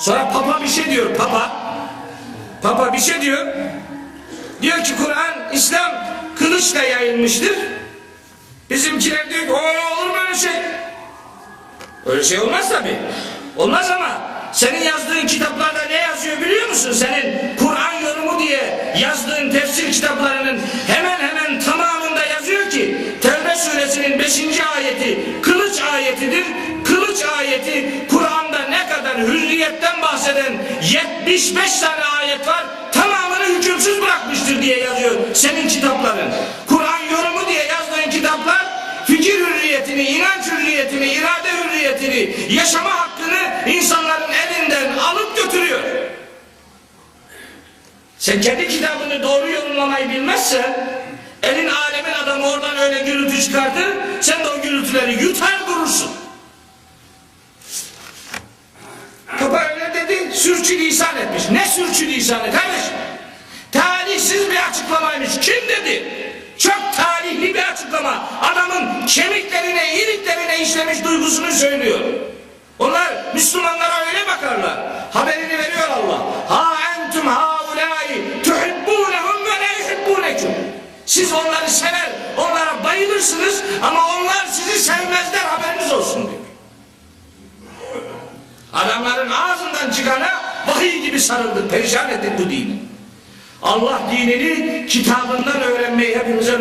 Sonra Papa bir şey diyor Papa. Papa bir şey diyor. Diyor ki Kur'an, İslam kılıçla yayılmıştır. Bizimkiler diyor ki olur mu öyle şey? Öyle şey olmaz tabi. Olmaz ama senin yazdığın kitaplarda ne yazıyor biliyor musun? Senin Kur'an yorumu diye yazdığın tefsir kitaplarının hemen hemen tamamında yazıyor ki Tevbe suresinin 5. ayeti kılıç ayetidir. Kılıç ayeti Kur'an'da ne kadar hürriyetten bahseden 75 tane ayet var. Tamamını hükümsüz bırakmıştır diye yazıyor senin kitapların. Kur'an yorumu diye yazdığın kitaplar fikir hürriyetini, inanç hürriyetini, irade hürriyetini, yaşama hakkını insanların elinden alıp götürüyor. Sen kendi kitabını doğru yorumlamayı bilmezsen, elin alemin adamı oradan öyle gürültü çıkartır, sen de o gürültüleri yutar durursun. Sürçülisan etmiş. Ne sürçülisanı kardeşim? Talihsiz bir açıklamaymış. Kim dedi? Çok talihli bir açıklama. Adamın kemiklerine, iliklerine işlemiş duygusunu söylüyor. Onlar Müslümanlara öyle bakarlar. Haberini veriyor Allah. Ha entum haulâi tuhibbûnehum ve la yuhibbûnekum. Siz onları sever, onlara bayılırsınız ama onlar sizi Adamların ağzından çıkana vahiy gibi sarıldık, perişan bu dini. Allah dinini kitabından öğrenmeyi hepimize